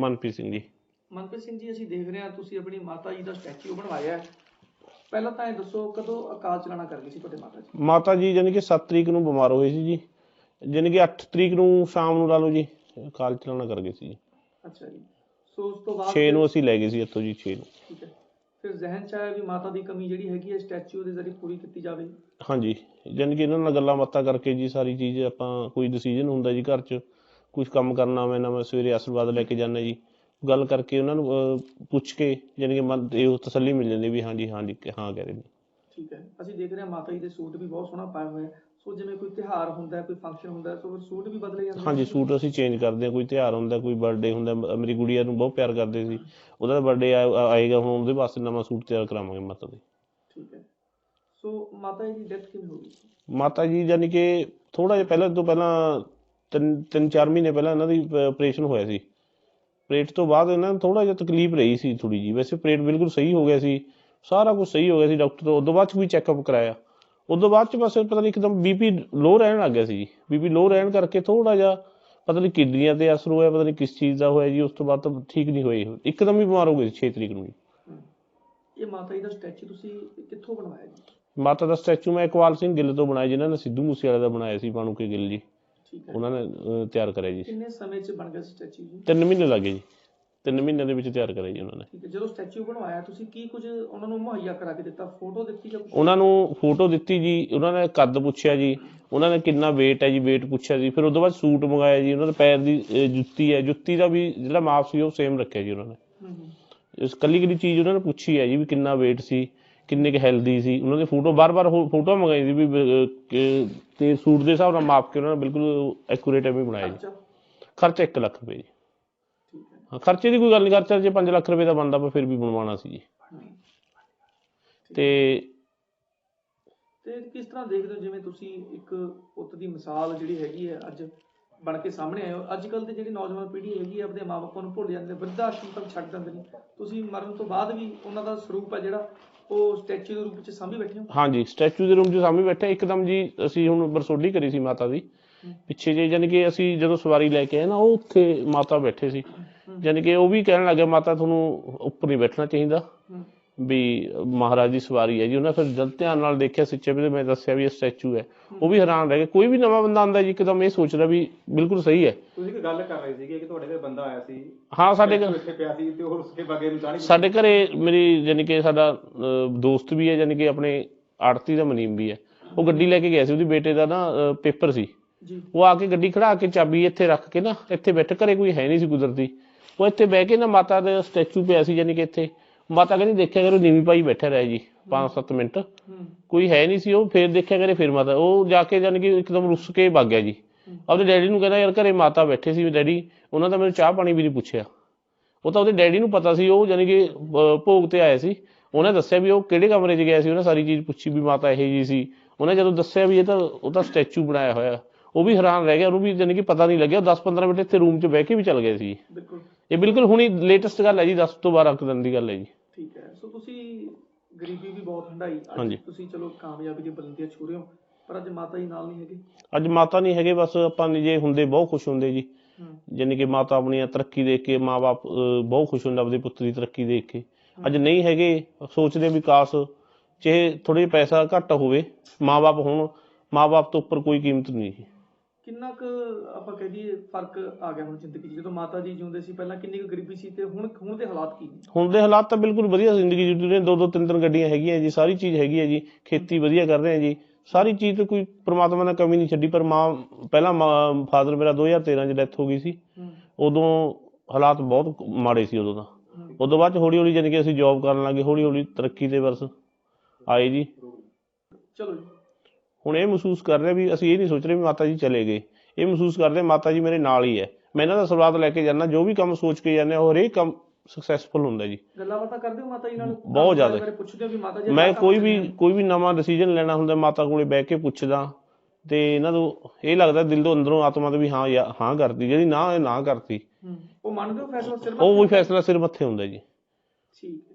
ਮਨਪ੍ਰੀਤ ਸਿੰਘ ਜੀ। ਮਨਪ੍ਰੀਤ ਸਿੰਘ ਜੀ ਅਸੀਂ ਦੇਖ ਰਹੇ ਹਾਂ ਤੁਸੀਂ ਆਪਣੀ ਮਾਤਾ ਜੀ ਦਾ ਸਟੈਚੂ ਬਣਵਾਇਆ ਹੈ। ਪਹਿਲਾਂ ਤਾਂ ਇਹ ਦੱਸੋ ਕਦੋਂ ਅਕਾਲ ਚਲਾਣਾ ਕਰ ਗਈ ਸੀ ਤੁਹਾਡੇ ਮਾਤਾ ਜੀ? ਮਾਤਾ ਜੀ ਜਾਣੀ ਕਿ 7 ਤਰੀਕ ਨੂੰ ਬਿਮਾਰ ਹੋਏ ਸੀ ਜੀ। ਜਾਣੀ ਕਿ 8 ਤਰੀਕ ਨੂੰ ਸ਼ਾਮ ਨੂੰ ਲਾ ਲਓ ਜੀ ਕਾਲ ਚਲਾਉਣਾ ਕਰ ਗਏ ਸੀ ਜੀ। ਅੱਛਾ ਜੀ। ਸੋ ਉਸ ਤੋਂ ਬਾਅਦ 6 ਨੂੰ ਅਸੀਂ ਲੈ ਗਏ ਸੀ ਇੱਥੋਂ ਜੀ 6 ਨੂੰ। ਠੀਕ ਹੈ। ਫਿਰ ਜ਼ਿਹਨ ਚ ਆਇਆ ਵੀ ਮਾਤਾ ਦੀ ਕਮੀ ਜਿਹੜੀ ਹੈਗੀ ਹੈ ਸਟੈਚੂ ਦੇ ਜ਼ਰੀਏ ਪੂਰੀ ਕੀਤੀ ਜਾਵੇ। ਹਾਂਜੀ। ਜਾਣੀ ਕਿ ਇਹਨਾਂ ਨਾਲ ਗੱਲਾਂ ਬਾਤਾਂ ਕਰਕੇ ਜੀ ਸਾਰੀ ਚੀਜ਼ ਆਪਾਂ ਕੋਈ ਡਿਸੀਜਨ ਹੁੰਦਾ ਜੀ ਘਰ 'ਚ ਕੁਝ ਕੰਮ ਕਰਨਾ ਮੈਂ ਨਾ ਮੈਂ ਸਵੇਰੇ ਆਸ਼ੀਰਵਾਦ ਲੈ ਕੇ ਜਾਂਦਾ ਜੀ। ਗੱਲ ਕਰਕੇ ਉਹਨਾਂ ਨੂੰ ਪੁੱਛ ਕੇ ਜਾਣੀ ਕਿ ਮਨ ਇਹ ਤਸੱਲੀ ਮਿਲ ਜਾਂਦੀ ਵੀ ਹਾਂਜੀ ਹਾਂਜੀ ਹਾਂ ਕਹਿ ਰਹੇ ਨੇ। ਠੀਕ ਹੈ। ਅਸੀਂ ਦੇਖ ਰਹੇ ਹਾਂ ਮਾਤਾ ਜੀ ਦੇ ਸੂਟ ਵੀ ਬਹੁਤ ਸੋਹਣਾ ਪਾਇਆ ਹੋਇਆ ਹੈ ਸੋ ਜਿਵੇਂ ਕੋਈ ਤਿਉਹਾਰ ਹੁੰਦਾ ਕੋਈ ਫੰਕਸ਼ਨ ਹੁੰਦਾ ਸੋ ਫਿਰ ਸੂਟ ਵੀ ਬਦਲੇ ਜਾਂਦੇ ਹਾਂਜੀ ਸੂਟ ਅਸੀਂ ਚੇਂਜ ਕਰਦੇ ਹਾਂ। ਕੋਈ ਤਿਉਹਾਰ ਹੁੰਦਾ ਕੋਈ ਬਰਥਡੇ ਹੁੰਦਾ ਮੇਰੀ ਗੁੜੀਆ ਨੂੰ ਬਹੁਤ ਪਿਆਰ ਕਰਦੇ ਸੀ। ਉਹਦਾ ਬਰਥਡੇ ਆਏਗਾ ਹੁਣ ਉਹਦੇ ਵਾਸਤੇ ਨਵਾਂ ਸੂਟ ਤਿਆਰ ਕਰਾਵਾਂਗੇ ਮਾਤਾ ਦੇ ਠੀਕ ਹੈ। ਸੋ ਮਾਤਾ ਜੀ ਦੀ ਡੈਥ ਕਿਵੇਂ ਹੋ ਗਈ? ਮਾਤਾ ਜੀ ਯਾਨੀ ਕਿ ਥੋੜਾ ਜਿਹਾ ਪਹਿਲਾਂ ਤੋਂ ਪਹਿਲਾਂ ਤਿੰਨ ਤਿੰਨ ਚਾਰ ਮਹੀਨੇ ਪਹਿਲਾਂ ਇਹਨਾਂ ਦੀ ਆਪਰੇਸ਼ਨ ਹੋਇਆ ਸੀ। ਆਪਰੇਟ ਤੋਂ ਬਾਅਦ ਇਹਨਾਂ ਨੂੰ ਥੋੜਾ ਜਿਹਾ ਤਕਲੀਫ ਰਹੀ ਸੀ ਥੋੜੀ ਜੀ ਵੈਸੇ ਆਪਰੇਟ ਬਿਲਕੁਲ ਸਹੀ ਹੋ ਗਿਆ ਸੀ। ਸਾਰਾ ਕੁਝ ਸਹੀ ਹੋ ਗਿਆ ਸੀ ਡਾਕਟਰ ਤੋਂ। ਉਦੋਂ ਬਾਅਦ ਚ ਵੀ ਚੈੱਕਅਪ ਕਰਾਇਆ। ਉਦੋਂ ਬਾਅਦ ਚ ਬਸ ਪਤਾ ਨਹੀਂ ਇੱਕਦਮ ਬੀਪੀ ਲੋ ਰਹਿਣ ਲੱਗ ਗਿਆ ਸੀ। ਜੀ ਬੀਪੀ ਲੋ ਰਹਿਣ ਕਰਕੇ ਥੋੜਾ ਜਿਹਾ ਪਤਾ ਨਹੀਂ ਕਿਡਨੀਆਂ ਤੇ ਅਸਰ ਹੋਇਆ ਪਤਾ ਨਹੀਂ ਕਿਸ ਚੀਜ਼ ਦਾ ਹੋਇਆ ਜੀ। ਉਸ ਤੋਂ ਬਾਅਦ ਤਾਂ ਠੀਕ ਨਹੀਂ ਹੋਏ। ਇੱਕਦਮ ਹੀ ਬਿਮਾਰ ਹੋ ਗਏ ਸੀ 6 ਤਰੀਕ ਨੂੰ। ਇਹ ਮਾਤਾ ਜੀ ਦਾ ਸਟੈਚੂ ਤੁਸੀਂ ਕਿੱਥੋਂ ਬਣਵਾਇਆ ਜੀ? ਮਾਤਾ ਦਾ ਸਟੈਚੂ ਮੈਂ ਇਕਵਾਲ ਸਿੰਘ ਗਿੱਲ ਤੋਂ ਬਣਾਇਆ ਜਿਨ੍ਹਾਂ ਨੇ ਸਿੱਧੂ ਮੂਸੇਵਾਲੇ ਦਾ ਬਣਾਇਆ ਸੀ ਬਾਣੂਕੇ ਗਿੱਲ ਜੀ। ਠੀਕ ਹੈ। ਉਹਨਾਂ ਨੇ ਅਹ, ਤਿਆਰ ਕਰਿਆ ਜੀ। ਕਿੰਨੇ ਸਮੇਂ 'ਚ ਬਣ ਗਿਆ ਸਟੈਚੂ ਜੀ? ਤਿੰਨ ਮਹੀਨੇ ਲੱਗੇ ਜੀ। ਤਿੰਨ ਮਹੀਨਿਆਂ ਦੇ ਵਿੱਚ ਤਿਆਰ ਕਰਿਆ ਜੀ ਉਹਨਾਂ ਨੇ। ਠੀਕ ਹੈ ਜਦੋਂ ਸਟੈਚੂ ਬਣਵਾਇਆ ਤੁਸੀਂ ਕੀ ਕੁਝ ਉਹਨਾਂ ਨੂੰ ਮੁਹੱਈਆ ਕਰਾ ਕੇ ਦਿੱਤਾ? ਫੋਟੋ ਦਿੱਤੀ ਜਾਂ ਕੁਛ? ਉਹਨਾਂ ਨੂੰ ਫੋਟੋ ਦਿੱਤੀ ਜੀ ਉਹਨਾਂ ਨੇ ਕੱਦ ਪੁੱਛਿਆ ਜੀ ਉਹਨਾਂ ਨੇ ਕਿੰਨਾ weight ਹੈ ਜੀ weight ਪੁੱਛਿਆ ਜੀ ਫਿਰ ਉਸ ਤੋਂ ਬਾਅਦ ਸੂਟ ਮੰਗਾਇਆ ਜੀ ਉਹਨਾਂ ਦੇ ਪੈਰ ਦੀ ਅਹ, ਜੁੱਤੀ ਹੈ ਜੁੱਤੀ ਦਾ ਵੀ ਜਿਹੜਾ ਮਾਪ ਸੀ ਉਹ ਸੇਮ ਰੱਖਿਆ ਜੀ ਉਹਨਾਂ ਨੇ। ਹਮ ਹਮ ਇਸ ਕੱਲੀ ਕੱਲੀ ਚੀਜ਼ ਉਹਨਾਂ ਨੇ ਪੁੱਛੀ ਹੈ ਜੀ ਵੀ ਕਿੰਨਾ weight ਸੀ ਕਿੰਨੇ ਕੁ ਹੈਲਦੀ ਸੀ। ਉਹਨਾਂ ਦੀ ਫੋਟੋ ਬਾਰ-ਬਾਰ ਫੋਟੋ ਮੰਗਾਈ ਸੀ ਵੀ ਤੇ ਸੂਟ ਦੇ ਹਿਸਾਬ ਨਾਲ ਮਾਪ ਕੇ ਉਹਨਾਂ ਨੇ ਬਿਲਕੁਲ ਐਕੂਰੇਟ ਐਵੇਂ ਬਣਾਇਆ ਜੀ। ਖਰਚਾ? ਖਰਚਾ 1 ਲੱਖ ਰੁਪਏ ਜੀ। ਠੀਕ ਹੈ। ਹਾਂ, ਖਰਚੇ ਦੀ ਕੋਈ ਗੱਲ ਨਹੀਂ ਖਰਚਾ ਜੇ 5 ਲੱਖ ਰੁਪਏ ਦਾ ਬਣਦਾ ਪਰ ਫਿਰ ਵੀ ਬਣਵਾਉਣਾ ਸੀ ਜੀ। ਤੇ ਤੇ ਕਿਸ ਤਰ੍ਹਾਂ ਦੇਖਦੇ ਹੋ ਜਿਵੇਂ ਤੁਸੀਂ ਇੱਕ ਪੁੱਤ ਦੀ ਮਿਸਾਲ ਜਿਹੜੀ ਹੈਗੀ ਹੈ ਅੱਜ ਬਣ ਕੇ ਸਾਹਮਣੇ ਆਏ ਹੋ। ਅੱਜ ਕੱਲ ਦੀ ਜਿਹੜੀ ਨੌਜਵਾਨ ਪੀੜ੍ਹੀ ਹੈਗੀ ਹੈ ਆਪਣੇ ਮਾਪਿਆਂ ਨੂੰ ਭੁੱਲ ਜਾਂਦੇ ਆਸ਼ਰਮ ਤੱਕ ਛੱਡ ਦਿੰਦੇ ਨੇ। ਤੁਸੀਂ ਮਰਨ ਤੋਂ ਬਾਅਦ ਵੀ ਉਹਨਾਂ ਦਾ ਸਰੂਪ ਹੈ ਜਿਹੜਾ ਉਹ ਸਟੈਚੂ ਦੇ ਰੂਪ ਵਿੱਚ ਸਾਂਭੀ ਬੈਠੇ ਹੋ? ਹਾਂਜੀ ਸਟੈਚੂ ਦੇ ਰੂਮ 'ਚ ਸਾਹਮਣੇ ਬੈਠੇ ਇੱਕਦਮ ਜੀ ਅਸੀਂ ਹੁਣ ਬਰਸੋਡੀ ਕਰੀ ਸੀ ਮਾਤਾ ਦੀ। ਪਿੱਛੇ ਜੇ ਯਾਨੀ ਕਿ ਅਸੀਂ ਜਦੋਂ ਸਵਾਰੀ ਲੈ ਕੇ ਆਏ ਨਾ ਉਹ ਉੱਥੇ ਮਾਤਾ ਬੈਠੇ ਸੀ। ਯਾਨੀ ਕਿ ਉਹ ਵੀ ਕਹਿਣ ਲੱਗੇ ਮਾਤਾ ਤੁਹਾਨੂੰ ਉੱਪਰ ਨਹੀਂ ਬੈਠਣਾ ਚਾਹੀਦਾ। ਵੀ ਮਹਾਰਾਜ ਦੀ ਸਵਾਰੀ ਹੈ ਜੀ। ਉਹਨਾਂ ਫਿਰ ਜਦ ਧਿਆਨ ਨਾਲ ਦੇਖਿਆ ਸੱਚੇ ਵੀ ਮੈਂ ਦੱਸਿਆ ਵੀ ਇਹ ਸਟੈਚੂ ਹੈ। ਉਹ ਵੀ ਹੈਰਾਨ ਰਹਿ ਗਏ। ਕੋਈ ਵੀ ਨਵਾਂ ਬੰਦਾ ਆਉਂਦਾ ਜੀ ਇੱਕਦਮ ਇਹ ਸੋਚਦਾ ਵੀ ਬਿਲਕੁਲ ਸਹੀ ਹੈ। ਤੁਸੀਂ ਇੱਕ ਗੱਲ ਕਰ ਰਹੇ ਸੀਗੇ ਕਿ ਤੁਹਾਡੇ ਘਰ ਬੰਦਾ ਆਇਆ ਸੀ। ਹਾਂ ਸਾਡੇ ਘਰ ਇੱਥੇ ਪਿਆ ਸੀ ਤੇ ਉਹ ਉਸਕੇ ਬਾਗੇ ਨੂੰ ਚਾਣੀ ਸਾਡੇ ਘਰੇ ਮੇਰੀ ਯਾਨੀ ਕਿ ਸਾਡਾ ਦੋਸਤ ਵੀ ਹੈ ਯਾਨੀ ਕਿ ਆਪਣੇ ਆੜਤੀ ਦਾ ਮਨੀਮ ਵੀ ਹੈ। ਉਹ ਗੱਡੀ ਲੈ ਕੇ ਗਿਆ ਸੀ ਉਹਦੇ ਬੇਟੇ ਦਾ ਨਾ ਪੇਪਰ ਸੀ। ਉਹ ਆ ਕੇ ਗੱਡੀ ਖੜਾ ਕੇ ਚਾਬੀ ਇੱਥੇ ਰੱਖ ਕੇ ਨਾ ਇੱਥੇ ਬੈਠ ਘਰੇ ਕੋਈ ਹੈ ਨਹੀਂ ਸੀ ਕੁਦਰਤੀ। ਉਹ ਇੱਥੇ ਬਹਿ ਕੇ ਨਾ ਮਾਤਾ ਦਾ ਸਟੈਚੂ ਪਿਆ ਸੀ ਯਾਨੀ ਕਿ ਇੱਥੇ। ਮਾਤਾ ਕਹਿੰਦੀ ਦੇਖਿਆ ਕਰੋ ਨੀਵੀਂ ਪਾਈ ਬੈਠਾ ਰਿਹਾ ਜੀ 5-7 ਮਿੰਟ। ਕੋਈ ਹੈ ਨਹੀਂ ਸੀ ਉਹ ਫੇਰ ਦੇਖਿਆ ਕਰੇ ਫਿਰ ਮਾਤਾ ਉਹ ਜਾ ਕੇ ਯਾਨੀ ਕਿ ਇੱਕਦਮ ਰੁੱਸ ਕੇ ਭੱਗ ਗਿਆ ਜੀ। ਆਪਦੇ ਡੈਡੀ ਨੂੰ ਕਹਿੰਦਾ ਯਾਰ ਘਰੇ ਮਾਤਾ ਬੈਠੇ ਸੀ ਡੈਡੀ ਉਹਨਾਂ ਦਾ ਮੈਨੂੰ ਚਾਹ ਪਾਣੀ ਵੀ ਨਹੀਂ ਪੁੱਛਿਆ। ਉਹ ਤਾਂ ਉਹਦੇ ਡੈਡੀ ਨੂੰ ਪਤਾ ਸੀ ਉਹ ਯਾਨੀ ਕਿ ਭੋਗ ਤੇ ਆਏ ਸੀ। ਉਹਨੇ ਦੱਸਿਆ ਵੀ ਉਹ ਕਿਹੜੇ ਕਮਰੇ 'ਚ ਗਿਆ ਸੀ ਉਹਨੇ ਸਾਰੀ ਚੀਜ਼ ਪੁੱਛੀ ਵੀ ਮਾਤਾ ਇਹ ਜੀ ਸੀ। ਉਹਨੇ ਜਦੋਂ ਦੱਸਿਆ ਵੀ ਇਹ ਤਾਂ ਉਹ ਤਾਂ ਸਟੈਚੂ ਬਣਾਇਆ ਹੋਇਆ। ਉਹ ਵੀ ਹੈਰਾਨ ਰਹਿ ਗਿਆ ਉਹਨੂੰ ਵੀ ਯਾਨੀ ਕਿ ਪਤਾ ਨਹੀਂ ਲੱਗਿਆ। 10-15 ਮਿੰਟ ਇੱਥੇ ਰੂਮ 'ਚ ਬਹਿ ਕੇ ਵੀ ਚੱਲ ਗਏ ਸੀ। ਬਿਲਕੁਲ। ਇਹ ਬਿਲਕੁਲ ਹੁਣੀ ਲੇਟੈਸਟ ਗੱਲ ਹੈ ਜੀ 10 ਤੋਂ 12 ਕੁ ਦਿਨ ਦੀ ਗੱਲ ਹੈ ਜੀ। ਗਰੀਬੀ ਵੀ ਬਹੁਤ ਹੰਡਾਈ ਅੱਜ ਹਾਂਜੀ। ਤੁਸੀਂ ਚਲੋ ਕਾਮਯਾਬੀ ਦੀ ਬੁਲੰਦੀਆਂ ਛੂ ਰਹੇ ਹੋ ਪਰ ਅੱਜ ਮਾਤਾ ਜੀ ਨਾਲ ਨਹੀਂ ਹੈਗੇ? ਅੱਜ ਮਾਤਾ ਨਹੀਂ ਹੈਗੇ ਬਸ ਆਪਾਂ ਨੇ ਜੇ ਹੁੰਦੇ ਬਹੁਤ ਖੁਸ਼ ਹੁੰਦੇ ਜੀ। ਯਾਨੀ ਕਿ ਮਾਤਾ ਆਪਣੀ ਤਰੱਕੀ ਦੇਖ ਕੇ ਮਾਪੇ ਬਹੁਤ ਖੁਸ਼ ਹੁੰਦੇ ਆਪਦੇ ਪੁੱਤ ਦੀ ਤਰੱਕੀ ਦੇਖ ਕੇ। ਅੱਜ ਨਹੀਂ ਹੈਗੇ ਸੋਚਦੇ ਵੀ ਕਾਸ਼ ਚਾਹੇ ਥੋੜੇ ਪੈਸਾ ਘੱਟ ਹੋਵੇ ਮਾਪੇ ਹੋਣ ਮਾਪੇ ਤੋਂ ਉੱਪਰ ਕੋਈ ਕੀਮਤ ਨਹੀਂ ਜੀ। ਕਿੰਨਾ ਕੁ ਆਪਾਂ ਕਹਿ ਦਈਏ ਫ਼ਰਕ ਆ ਗਿਆ ਹੁਣ ਜ਼ਿੰਦਗੀ 'ਚ? ਜਦੋਂ ਮਾਤਾ ਜੀ ਜਿਉਂਦੇ ਸੀ ਪਹਿਲਾਂ ਕਿੰਨੀ ਕੁ ਗਰੀਬੀ ਸੀ ਤੇ ਹੁਣ ਹੁਣ ਦੇ ਹਾਲਾਤ ਕੀ ਨੇ? ਹੁਣ ਦੇ ਹਾਲਾਤ ਤਾਂ ਬਿਲਕੁਲ ਵਧੀਆ ਜ਼ਿੰਦਗੀ ਜੀਤੀ ਨੇ। ਦੋ ਦੋ ਤਿੰਨ ਤਿੰਨ ਗੱਡੀਆਂ ਹੈਗੀਆਂ ਜੀ ਸਾਰੀ ਚੀਜ਼ ਹੈਗੀ ਹੈ ਜੀ। ਖੇਤੀ ਵਧੀਆ ਕਰ ਰਹੇ ਹਾਂ ਜੀ। ਸਾਰੀ ਚੀਜ਼ ਤੇ ਕੋਈ ਪ੍ਰਮਾਤਮਾ ਨੇ ਕਮੀ ਨਹੀਂ ਛੱਡੀ ਪਰ ਮਾਂ ਪਹਿਲਾਂ ਫਾਦਰ ਮੇਰਾ 2013 ਚ ਡੈਥ ਹੋ ਗਈ ਸੀ। ਉਦੋਂ ਹਾਲਾਤ ਬਹੁਤ ਮਾੜੇ ਸੀ ਉਦੋਂ ਹਮ, ਉਦੋਂ ਬਾਅਦ ਚ ਹੌਲੀ ਹੌਲੀ ਜਾਣੀ ਕਿ ਅਸੀਂ ਜੌਬ ਕਰਨ ਲੱਗੇ ਹੌਲੀ ਹੌਲੀ ਤਰੱਕੀ ਤੇ ਬਸ ਆਏ ਜੀ। ਚਲੋ ਜੀ। ਹੁਣ ਇਹ ਮਹਿਸੂਸ ਕਰ ਰਹੇ ਵੀ ਅਸੀਂ ਇਹ ਨਹੀਂ ਸੋਚ ਰਹੇ ਵੀ ਮਾਤਾ ਜੀ ਚਲੇ ਗਏ। ਇਹ ਮਹਿਸੂਸ ਕਰਦੇ ਮਾਤਾ ਜੀ ਮੇਰੇ ਨਾਲ ਹੀ ਹੈ। ਮੈਂ ਇਹਨਾਂ ਦਾ ਸਵਾਦ ਲੈ ਕੇ ਜਾਂਦਾ ਜੋ ਵੀ ਕੰਮ ਸੋਚ ਕੇ ਜਾਂਦੇ ਹਾਂ ਉਹ ਹਰੇਕ ਕੰਮ ਸਕਸੈਸਫੁਲ ਹੁੰਦਾ ਜੀ। ਗੱਲਾਂ ਬਾਤਾਂ ਕਰਦੇ ਹੋ ਮਾਤਾ ਜੀ ਨਾਲ? ਬਹੁਤ ਜ਼ਿਆਦਾ। ਪੁੱਛਦੇ ਹੋ ਵੀ ਮਾਤਾ ਜੀ ਮੈਂ ਕੋਈ ਵੀ। ਕੋਈ ਵੀ ਨਵਾਂ ਡਿਸੀਜਨ ਲੈਣਾ ਹੁੰਦਾ ਮਾਤਾ ਕੋਲੇ ਬਹਿ ਕੇ ਪੁੱਛਦਾ ਤੇ ਇਹਨਾਂ ਨੂੰ ਇਹ ਲੱਗਦਾ ਦਿਲ ਤੋਂ ਅੰਦਰੋਂ ਆਤਮਾ ਤੋਂ ਵੀ ਹਾਂ ਹਾਂ ਕਰਤੀ ਜਿਹੜੀ ਨਾ ਇਹ ਨਾ ਹਮ, ਉਹ ਮੰਨਦੇ ਹੋ ਫੈਸਲਾ ਸਿਰ ਉਹ ਵੀ ਫੈਸਲਾ ਸਿਰ ਮੱਥੇ ਹੁੰਦਾ ਜੀ। ਠੀਕ